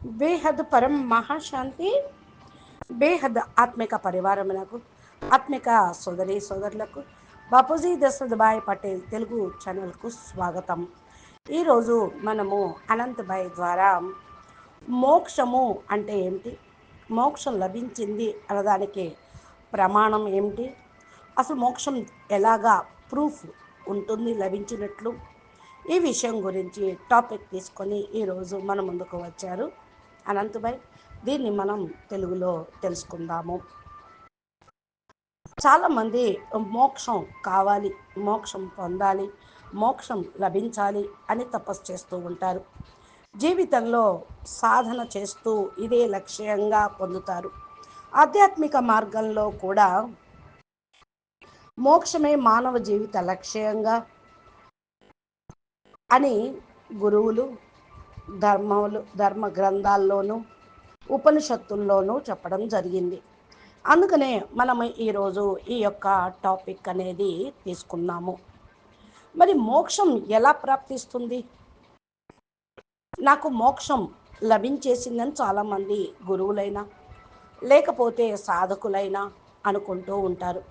బేహద్ పరం మహాశాంతి బేహద్ ఆత్మిక పరివారమునకు ఆత్మిక సోదరి సోదరులకు బాపూజీ దశరథభాయ్ పటేల్ తెలుగు ఛానల్కు స్వాగతం. ఈరోజు మనము అనంతభాయ్ ద్వారా మోక్షము అంటే ఏమిటి? మోక్షం లభించింది అనడానికి ప్రమాణం ఏమిటి? అసలు మోక్షం ఎలాగా ప్రూఫ్ ఉంటుంది లభించినట్లు? ఈ విషయం గురించి టాపిక్ తీసుకొని ఈరోజు మన ముందుకు వచ్చారు. అనంతభాయ్ దీన్ని మనం తెలుగులో తెలుసుకుందాము. చాలామంది మోక్షం కావాలి మోక్షం పొందాలి మోక్షం లభించాలి అని తపస్సు చేస్తూ ఉంటారు. జీవితంలో సాధన చేస్తూ ఇదే లక్ష్యంగా పొందుతారు. ఆధ్యాత్మిక మార్గంలో కూడా మోక్షమే మానవ జీవిత లక్ష్యంగా అని గురువులు ధర్మములు ధర్మ గ్రంథాల్లోనూ ఉపనిషత్తుల్లోనూ చెప్పడం జరిగింది. అందుకనే మనం ఈరోజు ఈ యొక్క టాపిక్ అనేది తీసుకున్నాము మరి మోక్షం ఎలా ప్రాప్తిస్తుంది? నాకు మోక్షం లభించేసిందని చాలామంది గురువులైనా లేకపోతే సాధకులైనా అనుకుంటూ ఉంటారు.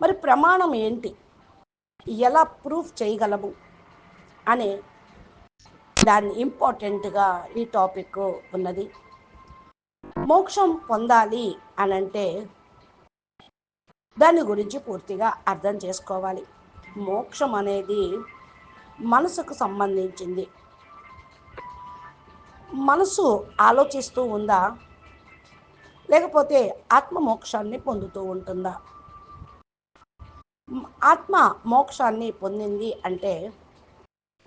మరి ప్రమాణం ఏంటి? ఎలా ప్రూఫ్ చేయగలము? అనే దాన్ని ఇంపార్టెంట్గా ఈ టాపిక్ ఉన్నది. మోక్షం పొందాలి అని అంటే దాని గురించి పూర్తిగా అర్థం చేసుకోవాలి. మోక్షం అనేది మనసుకు సంబంధించింది. మనసు ఆలోచిస్తూ ఉందా? లేకపోతే ఆత్మ మోక్షాన్ని పొందుతూ ఉంటుందా? ఆత్మ మోక్షాన్ని పొందింది అంటే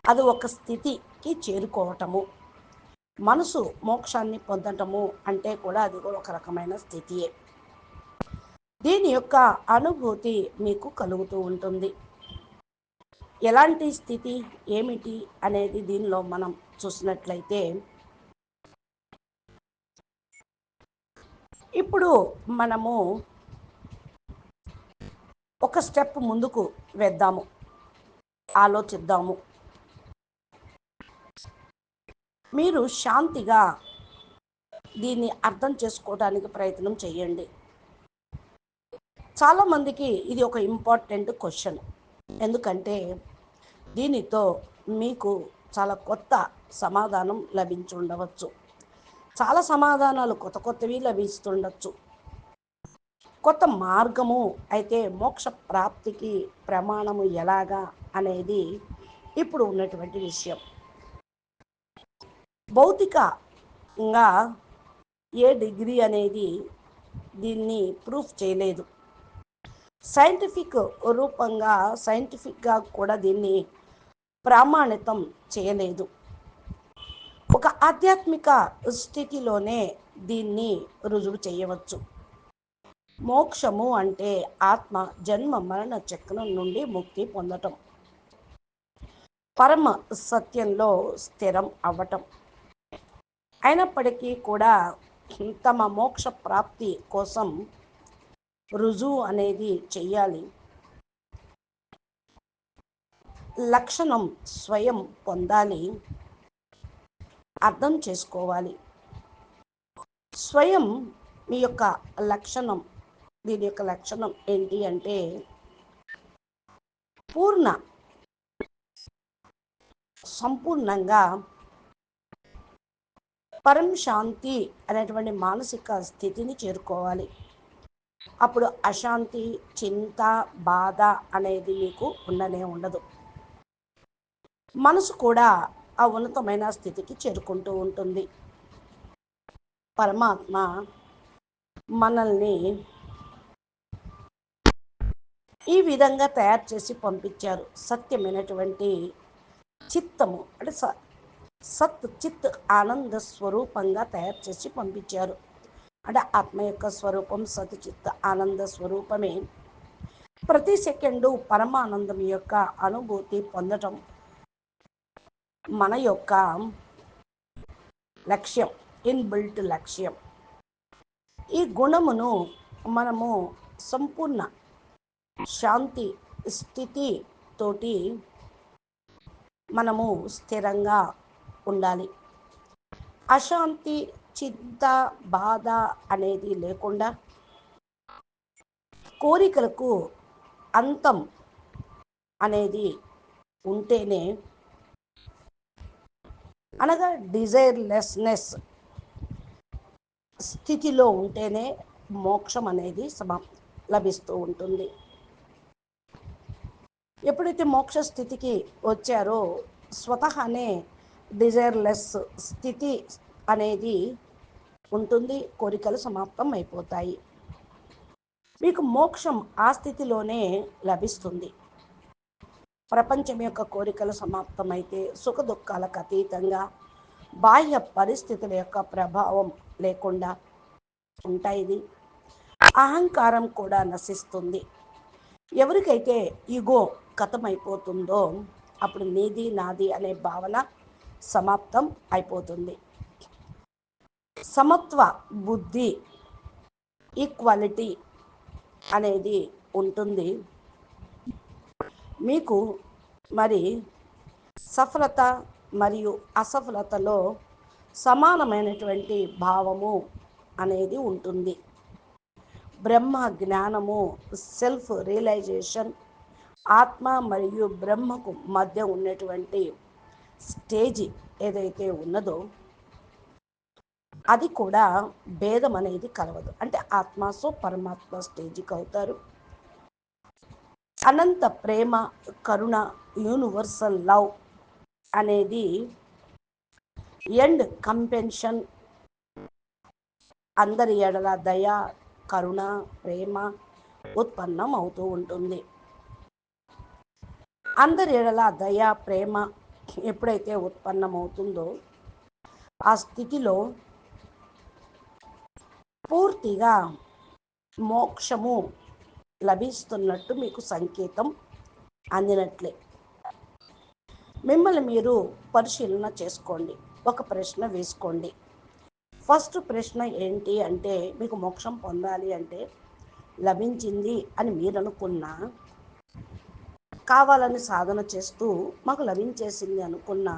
అది ఒక స్థితి. కి చేరుకోవటము. మనసు మోక్షాన్ని పొందటము అంటే కూడా అది కూడా ఒక రకమైన స్థితియే. దీని యొక్క అనుభూతి మీకు కలుగుతూ ఉంటుంది. ఎలాంటి స్థితి ఏమిటి అనేది దీనిలో మనం చూసినట్లయితే ఇప్పుడు మనము ఒక స్టెప్ ముందుకు వేద్దాము. ఆలోచిద్దాము. మీరు శాంతిగా దీన్ని అర్థం చేసుకోవడానికి ప్రయత్నం చేయండి. చాలామందికి ఇది ఒక ఇంపార్టెంట్ క్వశ్చన్. ఎందుకంటే దీనితో మీకు చాలా కొత్త సమాధానం లభించి ఉండవచ్చు చాలా సమాధానాలు కొత్త కొత్తవి లభిస్తుండొచ్చు. కొత్త మార్గము అయితే మోక్ష ప్రాప్తికి ప్రమాణము ఎలాగా అనేది ఇప్పుడు ఉన్నటువంటి విషయం. భౌతికంగా ఏ డిగ్రీ అనేది దీన్ని ప్రూఫ్ చేయలేదు. సైంటిఫిక్ రూపంగా సైంటిఫిక్గా కూడా దీన్ని ప్రామాణితం చేయలేదు. ఒక ఆధ్యాత్మిక స్థితిలోనే దీన్ని రుజువు చేయవచ్చు. మోక్షము అంటే ఆత్మ జన్మ మరణ చక్రం నుండి ముక్తి పొందటం. పరమ సత్యంలో స్థిరం అవ్వటం. అయినప్పటికీ కూడా తమ మోక్ష ప్రాప్తి కోసం రుజువు అనేది చెయ్యాలి. లక్షణం స్వయం పొందాలి. అర్థం చేసుకోవాలి. స్వయం మీ యొక్క లక్షణం దీని యొక్క లక్షణం ఏంటి అంటే పూర్ణ సంపూర్ణంగా పరం శాంతి అనేటువంటి మానసిక స్థితిని చేరుకోవాలి. అప్పుడు అశాంతి చింత బాధ అనేది మీకు ఉండనే ఉండదు. మనసు కూడా ఆ ఉన్నతమైన స్థితికి చేరుకుంటూ ఉంటుంది. పరమాత్మ మనల్ని ఈ విధంగా తయారు చేసి పంపించారు. సత్యమైనటువంటి చిత్తము అంటే సత్ చిత్ ఆనంద స్వరూపంగా తయారు చేసి పంపించారు. అంటే ఆత్మ యొక్క స్వరూపం సత్ చిత్ ఆనంద స్వరూపమే. ప్రతి సెకండు పరమానందం యొక్క అనుభూతి పొందటం మన యొక్క లక్ష్యం ఇన్బిల్ట్ లక్ష్యం. ఈ గుణమును మనము సంపూర్ణ శాంతి స్థితి తోటి మనము స్థిరంగా ఉండాలి. అశాంతి చింత బాధ అనేది లేకుండా కోరికలకు అంతం అనేది ఉంటేనే అనగా డిజైర్లెస్నెస్ స్థితిలో ఉంటేనే మోక్షం అనేది సమా లభిస్తూ ఉంటుంది. ఎప్పుడైతే మోక్ష స్థితికి వచ్చారో స్వతహానే డిజైర్లెస్ స్థితి అనేది ఉంటుంది కోరికలు సమాప్తం అయిపోతాయి. మీకు మోక్షం ఆ స్థితిలోనే లభిస్తుంది. ప్రపంచం యొక్క కోరికలు సమాప్తమైతే సుఖ దుఃఖాలకు అతీతంగా బాహ్య పరిస్థితుల యొక్క ప్రభావం లేకుండా ఉంటాయి. అహంకారం కూడా నశిస్తుంది. ఎవరికైతే ఈగో కథమైపోతుందో అప్పుడు నీది నాది అనే భావన సమాప్తం అయిపోతుంది. సమత్వ బుద్ధి ఈక్వాలిటీ అనేది ఉంటుంది. మీకు మరి సఫలత మరియు అసఫలతలో సమానమైనటువంటి భావము అనేది ఉంటుంది. బ్రహ్మ జ్ఞానము సెల్ఫ్ రియలైజేషన్ ఆత్మ మరియు బ్రహ్మకు మధ్య ఉన్నటువంటి స్టేజ్ ఏదైతే ఉన్నదో అది కూడా భేదం అనేది కలవదు. అంటే ఆత్మసు పరమాత్మ స్టేజ్కి అవుతారు. అనంత ప్రేమ కరుణ యూనివర్సల్ లవ్ అనేది ఎండ్ కంపెన్షన్. అందరి ఎడల దయ కరుణ ప్రేమ ఉత్పన్నం అవుతూ ఉంటుంది. అందరి ఎడల దయ ప్రేమ ఎప్పుడైతే ఉత్పన్నమవుతుందో ఆ స్థితిలో పూర్తిగా మోక్షము లభిస్తున్నట్టు మీకు సంకేతం అందినట్లే. మిమ్మల్ని మీరు పరిశీలన చేసుకోండి. ఒక ప్రశ్న వేసుకోండి. ఫస్ట్ ప్రశ్న ఏంటి అంటే మీకు మోక్షం పొందాలి అంటే లభించింది అని మీరు అనుకున్నా కావాలని సాధన చేస్తూ మాకు లభించేసింది అనుకున్న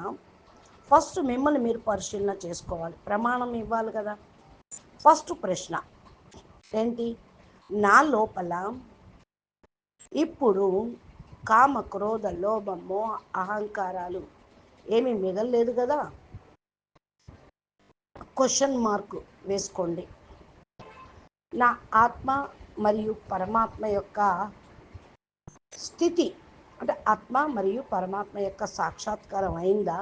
ఫస్ట్ మిమ్మల్ని మీరు పరిశీలన చేసుకోవాలి. ప్రమాణం ఇవ్వాలి కదా. ఫస్ట్ ప్రశ్న ఏంటి? నా లోపల ఇప్పుడు కామ క్రోధ లోభ మోహ అహంకారాలు ఏమీ మిగలలేదు కదా? క్వశ్చన్ మార్క్ వేసుకోండి. నా ఆత్మ మరియు పరమాత్మ యొక్క స్థితి అంటే ఆత్మ మరియు పరమాత్మ యొక్క సాక్షాత్కారం అయిందా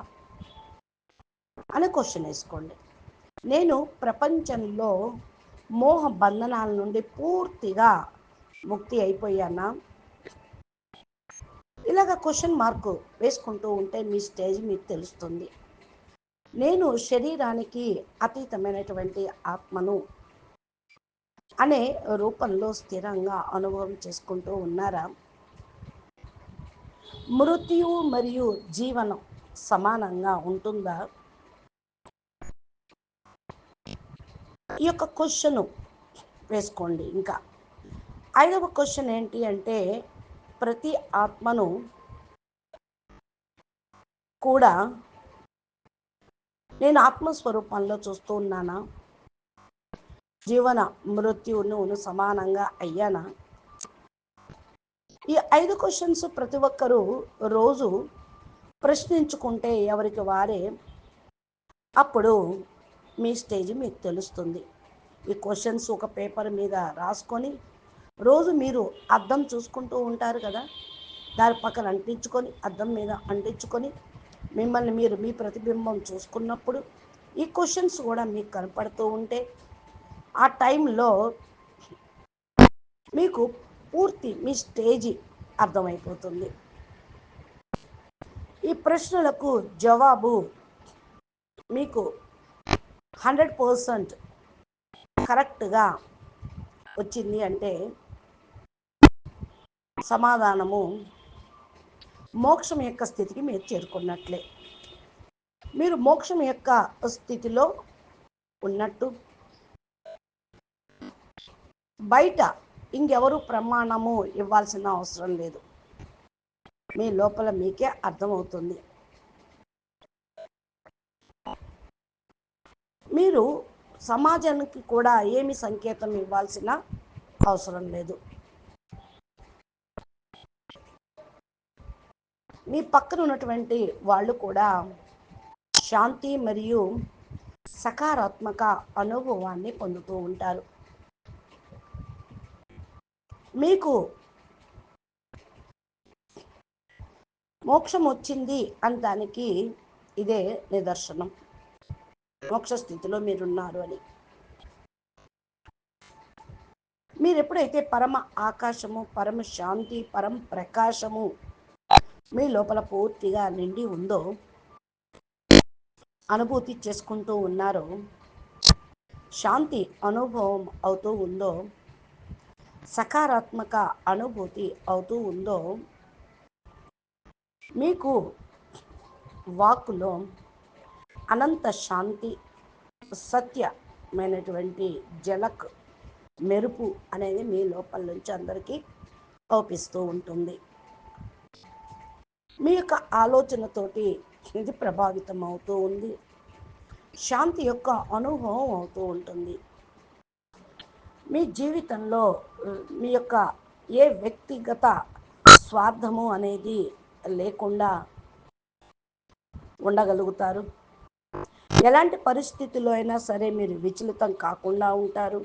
అని క్వశ్చన్ వేసుకోండి. నేను ప్రపంచంలో మోహ బంధనాల నుండి పూర్తిగా ముక్తి అయిపోయానా? ఇలాగ క్వశ్చన్ మార్క్ వేసుకుంటూ ఉంటే మీ స్టేజ్ మీకు తెలుస్తుంది. నేను శరీరానికి అతీతమైనటువంటి ఆత్మను అనే రూపంలో స్థిరంగా అనుభవం చేసుకుంటూ ఉన్నారా? మృత్యువు మరియు జీవనం సమానంగా ఉంటుందా? ఈ యొక్క క్వశ్చన్ వేసుకోండి ఇంకా. ఐదవ క్వశ్చన్ ఏంటి అంటే ప్రతి ఆత్మను కూడా నేను ఆత్మస్వరూపంలో చూస్తూ ఉన్నానా? జీవన మృత్యువును సమానంగా అయ్యానా? ఈ ఐదు క్వశ్చన్స్ ప్రతి ఒక్కరూ రోజు ప్రశ్నించుకుంటే ఎవరికి వారే అప్పుడు మీ స్టేజ్ మీకు తెలుస్తుంది. ఈ క్వశ్చన్స్ ఒక పేపర్ మీద రాసుకొని రోజు మీరు అద్దం చూసుకుంటూ ఉంటారు కదా? దాని పక్కన అంటించుకొని అద్దం మీద అంటించుకొని మిమ్మల్ని మీరు మీ ప్రతిబింబం చూసుకున్నప్పుడు ఈ క్వశ్చన్స్ కూడా మీకు కనపడుతూ ఉంటే ఆ టైంలో మీకు పూర్తి మీ స్టేజీ అర్థమైపోతుంది. ఈ ప్రశ్నలకు జవాబు మీకు హండ్రెడ్ పర్సెంట్ కరెక్ట్గా వచ్చింది అంటే సమాధానము మోక్షం యొక్క స్థితికి మీరు చేరుకున్నట్లే. మీరు మోక్షం యొక్క స్థితిలో ఉన్నట్టు బయట ఇంకెవరు ప్రమాణము ఇవ్వాల్సిన అవసరం లేదు. మీ లోపల మీకే అర్థమవుతుంది. మీరు సమాజానికి కూడా ఏమి సంకేతం ఇవ్వాల్సిన అవసరం లేదు. మీ పక్కన ఉన్నటువంటి వాళ్ళు కూడా శాంతి మరియు సకారాత్మక అనుభవాన్ని పొందుతూ ఉంటారు. మీకు మోక్షం వచ్చింది దానికి ఇదే నిదర్శనం. మోక్ష స్థితిలో మీరున్నారు అని. మీరు ఎప్పుడైతే పరమ ఆకాశము పరమ శాంతి పరమ ప్రకాశము మీ లోపల పూర్తిగా నిండి ఉందో అనుభూతి చేసుకుంటూ ఉన్నారో శాంతి అనుభవం అవుతూ ఉందో సకారాత్మక అనుభూతి అవుతూ ఉందో మీకు వాక్కులో అనంత శాంతి సత్యమైనటువంటి జలక్ మెరుపు అనేది మీ లోపల నుంచి అందరికీ కోపిస్తూ ఉంటుంది. మీ యొక్క ఆలోచనతోటి ఇది ప్రభావితం అవుతూ ఉంది. శాంతి యొక్క అనుభవం అవుతూ ఉంటుంది. మీ జీవితంలో మీ యొక్క ఏ వ్యక్తిగత స్వార్థము అనేది లేకుండా ఉండగలుగుతారు? ఎలాంటి పరిస్థితుల్లో అయినా సరే మీరు విచలితం కాకుండా ఉంటారు?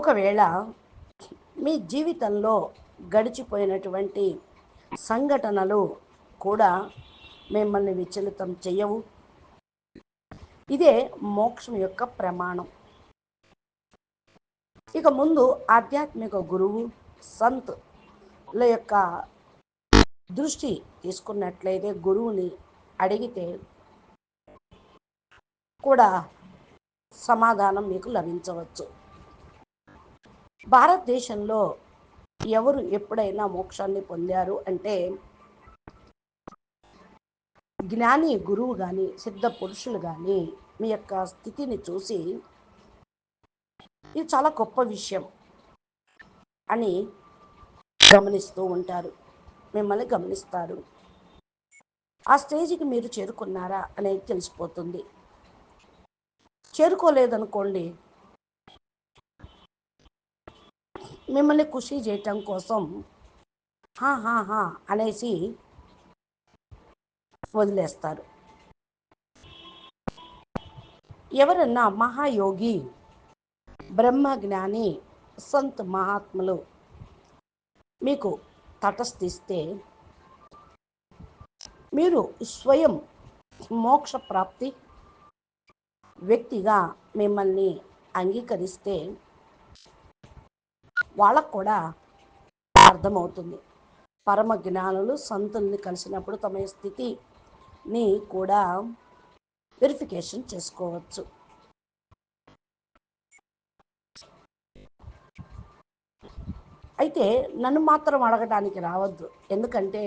ఒకవేళ మీ జీవితంలో గడిచిపోయినటువంటి సంఘటనలు కూడా మిమ్మల్ని విచలితం చేయవు ఇదే మోక్షం యొక్క ప్రమాణం. ఇక ముందు ఆధ్యాత్మిక గురువు సంత్ యొక్క దృష్టి తీసుకున్నట్లయితే గురువుని అడిగితే కూడా సమాధానం మీకు లభించవచ్చు. భారతదేశంలో ఎవరు ఎప్పుడైనా మోక్షాన్ని పొందారు అంటే జ్ఞాని గురువు కానీ సిద్ధ పురుషులు కానీ మీ యొక్క స్థితిని చూసి ఇది చాలా గొప్ప విషయం అని గమనిస్తూ ఉంటారు. మిమ్మల్ని గమనిస్తారు. ఆ స్టేజ్కి మీరు చేరుకున్నారా అనేది తెలిసిపోతుంది. చేరుకోలేదనుకోండి మిమ్మల్ని ఖుషి చేయటం కోసం హా అనేసి వదిలేస్తారు. ఎవరన్నా మహాయోగి బ్రహ్మజ్ఞాని సంత్ మహాత్ములు. మీకు తటస్థిస్తే మీరు స్వయం మోక్ష ప్రాప్తి వ్యక్తిగా మిమ్మల్ని అంగీకరిస్తే వాళ్ళకు కూడా అర్థమవుతుంది. పరమ జ్ఞానులు సంతుల్ని కలిసినప్పుడు తమ స్థితిని కూడా వెరిఫికేషన్ చేసుకోవచ్చు. అయితే నన్ను మాత్రం అడగడానికి రావద్దు. ఎందుకంటే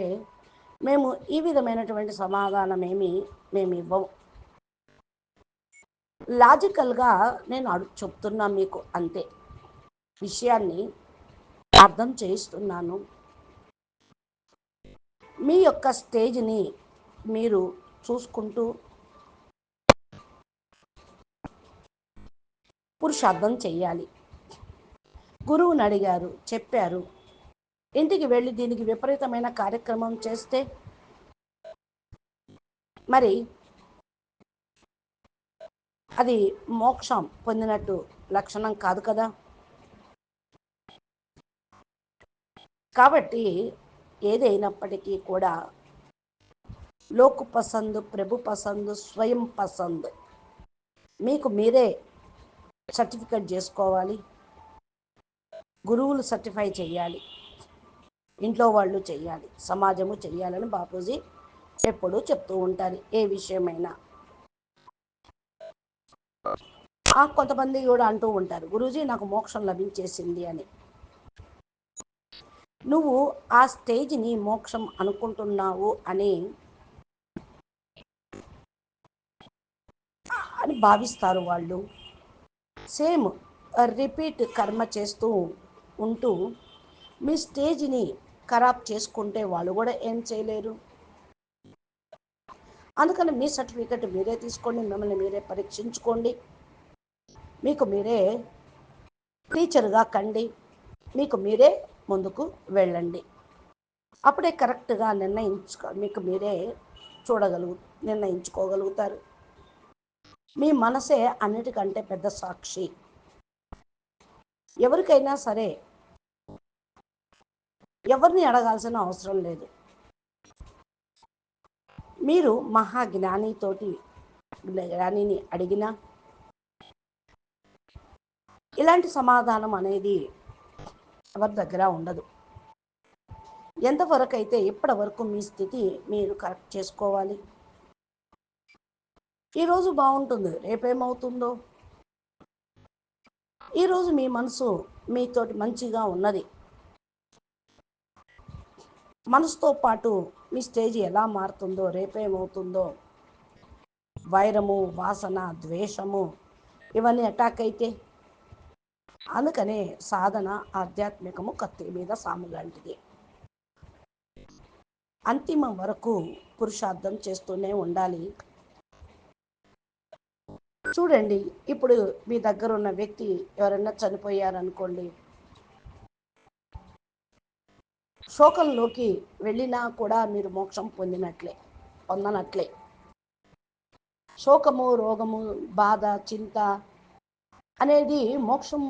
మేము ఈ విధమైనటువంటి సమాధానమేమి మేము ఇవ్వము లాజికల్గా నేను అడు చెప్తున్నా మీకు అంతే. విషయాన్ని అర్థం చేయిస్తున్నాను. మీ యొక్క స్టేజ్ని మీరు చూసుకుంటూ పురుషార్థం చేయాలి గురువుని అడిగారు చెప్పారు. ఇంటికి వెళ్ళి దీనికి విపరీతమైన కార్యక్రమం చేస్తే మరి అది మోక్షం పొందినట్టు లక్షణం కాదు కదా. కాబట్టి ఏదైనప్పటికీ కూడా లోకు పసందు ప్రభు పసందు స్వయం పసందు మీకు మీరే సర్టిఫికేట్ చేసుకోవాలి. గురువులు సర్టిఫై చేయాలి ఇంట్లో వాళ్ళు చేయాలి సమాజము చేయాలని బాపూజీ ఎప్పుడూ చెప్తూ ఉంటారు. ఏ విషయమైనా. కొంతమంది కూడా అంటూ ఉంటారు గురూజీ నాకు మోక్షం లభించేసింది అని. నువ్వు ఆ స్టేజ్ని మోక్షం అనుకుంటున్నావు అని అని భావిస్తారు వాళ్ళు. సేమ్ రిపీట్ కర్మ చేస్తూ ఉంటూ మీ స్టేజ్ని ఖరాబ్ చేసుకుంటే వాళ్ళు కూడా ఏం చేయలేరు. అందుకని మీ సర్టిఫికెట్ మీరే తీసుకోండి మిమ్మల్ని మీరే పరీక్షించుకోండి. మీకు మీరే టీచర్గా కండి మీకు మీరే ముందుకు వెళ్ళండి. అప్పుడే కరెక్ట్గా నిర్ణయించుకో మీకు మీరే చూడగలుగు నిర్ణయించుకోగలుగుతారు. మీ మనసే అన్నిటికంటే పెద్ద సాక్షి. ఎవరికైనా సరే ఎవరిని అడగాల్సిన అవసరం లేదు. మీరు మహాజ్ఞానితోటి జ్ఞానిని అడిగినా ఇలాంటి సమాధానం అనేది ఎవరి దగ్గర ఉండదు. ఎంతవరకు అయితే ఇప్పటి వరకు మీ స్థితి మీరు కరెక్ట్ చేసుకోవాలి? ఈరోజు బాగుంటుంది. రేపేమవుతుందో? ఈరోజు మీ మనసు మీతోటి మంచిగా ఉన్నది. మనసుతో పాటు మీ స్టేజ్ ఎలా మారుతుందో రేపేమవుతుందో వైరము వాసన ద్వేషము ఇవన్నీ అటాక్ అయితే అందుకనే సాధన ఆధ్యాత్మికము కత్తి మీద సాము లాంటిది. అంతిమం వరకు పురుషార్థం చేస్తూనే ఉండాలి. చూడండి ఇప్పుడు మీ దగ్గర ఉన్న వ్యక్తి ఎవరైనా చనిపోయారనుకోండి శోకంలోకి వెళ్ళినా కూడా మీరు మోక్షం పొందినట్లే పొందనట్లే. శోకము రోగము బాధ చింత అనేది మోక్షం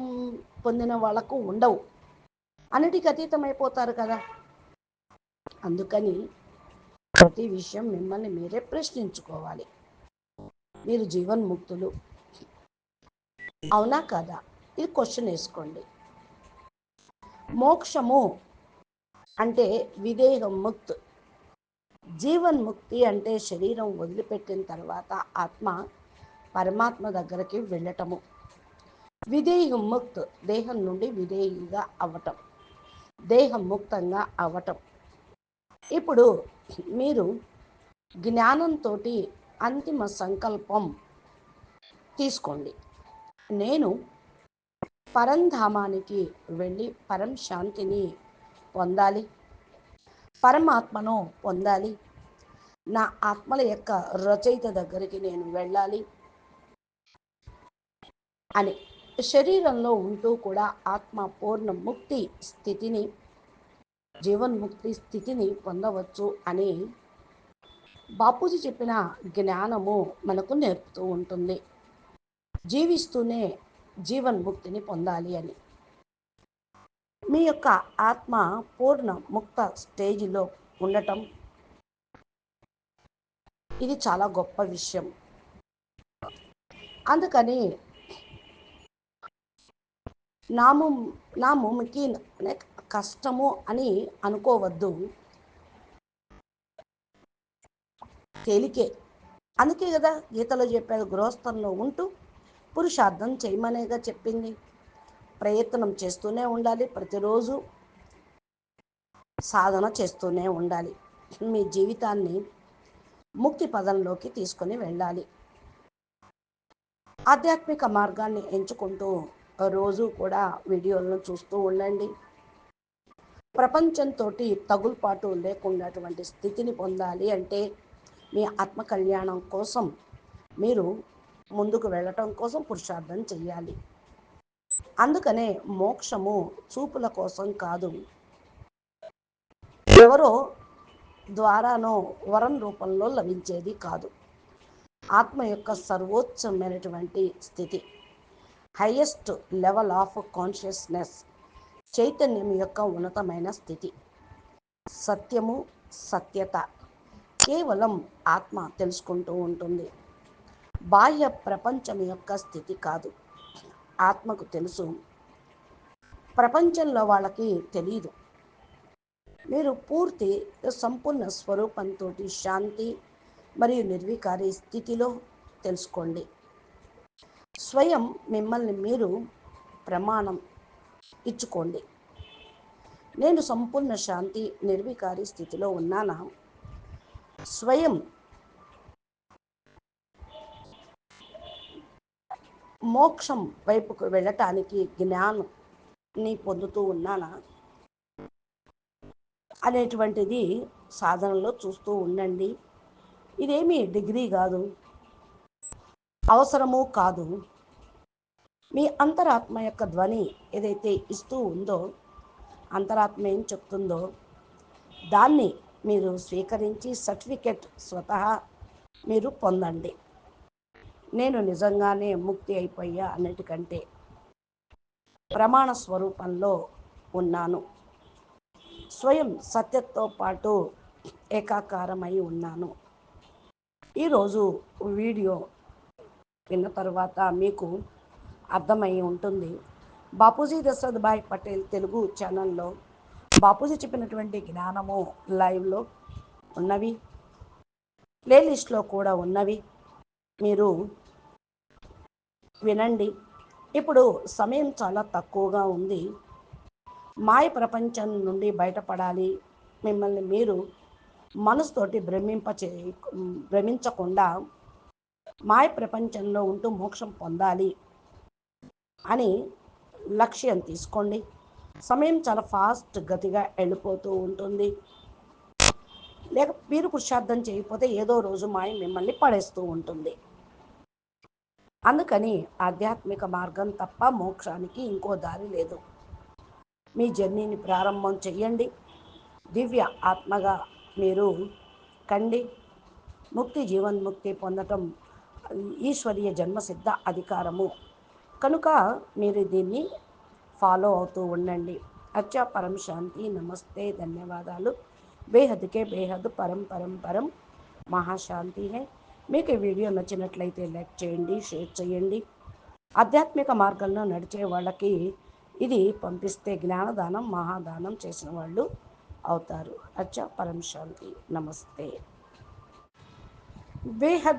పొందిన వాళ్ళకు ఉండవు. అన్నిటికీ అతీతమైపోతారు కదా. అందుకని ప్రతి విషయం మిమ్మల్ని మీరే ప్రశ్నించుకోవాలి. మీరు జీవన్ముక్తులు. అవునా కదా? ఇది క్వశ్చన్ వేసుకోండి. మోక్షము అంటే విదేహం ముక్త్. జీవన్ముక్తి అంటే శరీరం వదిలిపెట్టిన తర్వాత ఆత్మ పరమాత్మ దగ్గరికి వెళ్ళటము. విదేహం ముక్త్ దేహం నుండి విదేహిగా అవ్వటం. దేహం ముక్తంగా అవ్వటం. ఇప్పుడు మీరు జ్ఞానంతో అంతిమ సంకల్పం తీసుకోండి. నేను పరంధామానికి వెళ్ళి పరం శాంతిని పొందాలి. పరమాత్మను పొందాలి. నా ఆత్మల యొక్క రచయిత దగ్గరికి నేను వెళ్ళాలి. అని శరీరంలో ఉంటూ కూడా ఆత్మ పూర్ణ ముక్తి స్థితిని జీవన్ముక్తి స్థితిని పొందవచ్చు అని బాపూజీ చెప్పిన జ్ఞానము మనకు నేర్పుతూ ఉంటుంది. జీవిస్తూనే జీవన్ముక్తిని పొందాలి అని. మీ యొక్క ఆత్మ పూర్ణ ముక్త స్టేజిలో ఉండటం ఇది చాలా గొప్ప విషయం. అందుకని నాము నా ముమికి కష్టము అని అనుకోవద్దు. తేలికే. అందుకే కదా గీతలో చెప్పారు గృహస్థంలో ఉంటూ పురుషార్థం చేయమనేగా చెప్పింది. ప్రయత్నం చేస్తూనే ఉండాలి. ప్రతిరోజు సాధన చేస్తూనే ఉండాలి. మీ జీవితాన్ని ముక్తి పదంలోకి తీసుకొని వెళ్ళాలి. ఆధ్యాత్మిక మార్గాన్ని ఎంచుకుంటూ రోజు కూడా వీడియోలను చూస్తూ ఉండండి. ప్రపంచంతో తగులుపాటు లేకుండాటువంటి స్థితిని పొందాలి అంటే మీ ఆత్మ కళ్యాణం కోసం మీరు ముందుకు వెళ్ళటం కోసం పురుషార్థం చెయ్యాలి. అందుకనే మోక్షము చూపుల కోసం కాదు. ఎవరో ద్వారానో వరం రూపంలో లభించేది కాదు. ఆత్మ యొక్క సర్వోచ్చమైనటువంటి స్థితి. హయ్యెస్ట్ లెవెల్ ఆఫ్ కాన్షియస్నెస్ చైతన్యం యొక్క ఉన్నతమైన స్థితి. సత్యము సత్యత. కేవలం ఆత్మ తెలుసుకుంటూ ఉంటుంది. బాహ్య ప్రపంచం యొక్క స్థితి కాదు. ఆత్మకు తెలుసు. ప్రపంచంలో వాళ్ళకి తెలియదు మీరు పూర్తి సంపూర్ణ స్వరూపంతో శాంతి మరియు నిర్వికారి స్థితిలో తెలుసుకోండి. స్వయం మిమ్మల్ని మీరు ప్రమాణం ఇచ్చుకోండి. నేను సంపూర్ణ శాంతి నిర్వికారి స్థితిలో ఉన్నానా? స్వయం. మోక్షం వైపుకు వెళ్ళటానికి జ్ఞానాన్ని పొందుతూ ఉన్నానా? అనేటువంటిది సాధనలో చూస్తూ ఉండండి. ఇదేమీ డిగ్రీ కాదు. అవసరము కాదు. మీ అంతరాత్మ యొక్క ధ్వని ఏదైతే ఇస్తూ ఉందో అంతరాత్మ ఏం చెప్తుందో దాన్ని మీరు స్వీకరించి సర్టిఫికెట్ స్వతహా మీరు పొందండి. నేను నిజంగానే ముక్తి అయిపోయా అన్నిటికంటే ప్రమాణ స్వరూపంలో ఉన్నాను. స్వయం సత్యతో పాటు ఏకాకారమై ఉన్నాను. ఈరోజు వీడియో విన్న తర్వాత మీకు అర్థమై ఉంటుంది. బాపూజీ దశరథ్ భాయ్ పటేల్ తెలుగు ఛానల్లో బాపూజీ చెప్పినటువంటి జ్ఞానము లైవ్లో ఉన్నవి. ప్లేలిస్ట్లో కూడా ఉన్నవి. మీరు వినండి. ఇప్పుడు సమయం చాలా తక్కువగా ఉంది. మాయ ప్రపంచం నుండి బయటపడాలి. మిమ్మల్ని మీరు మనసుతోటి భ్రమింప చే భ్రమించకుండా మాయ ప్రపంచంలో ఉంటూ మోక్షం పొందాలి అని లక్ష్యం తీసుకోండి. సమయం చాలా ఫాస్ట్ గతిగా వెళ్ళిపోతూ ఉంటుంది. లేక మీరు పురుషార్థం చేయకపోతే ఏదో రోజు మాయ మిమ్మల్ని పడేస్తూ ఉంటుంది. అందుకని ఆధ్యాత్మిక మార్గం తప్ప మోక్షానికి ఇంకో దారి లేదు. మీ జర్నీని ప్రారంభం చెయ్యండి. దివ్య ఆత్మగా మీరు కండి. ముక్తి జీవన్ముక్తి పొందటం ఈశ్వరీయ జన్మసిద్ధ అధికారము. కనుక మీరు దీన్ని ఫాలో అవుతూ ఉండండి. అచ్చా పరం శాంతి నమస్తే ధన్యవాదాలు. బేహద్కే బేహద్ పరం పరం పరం. మహాశాంతి హే. మీకు ఈ వీడియో నచ్చినట్లయితే లైక్ చేయండి షేర్ చేయండి. ఆధ్యాత్మిక మార్గంలో నడిచే వాళ్ళకి ఇది పంపిస్తే జ్ఞానదానం మహాదానం చేసిన వాళ్ళు అవుతారు. అచ్చా పరం శాంతి నమస్తే. బేహద్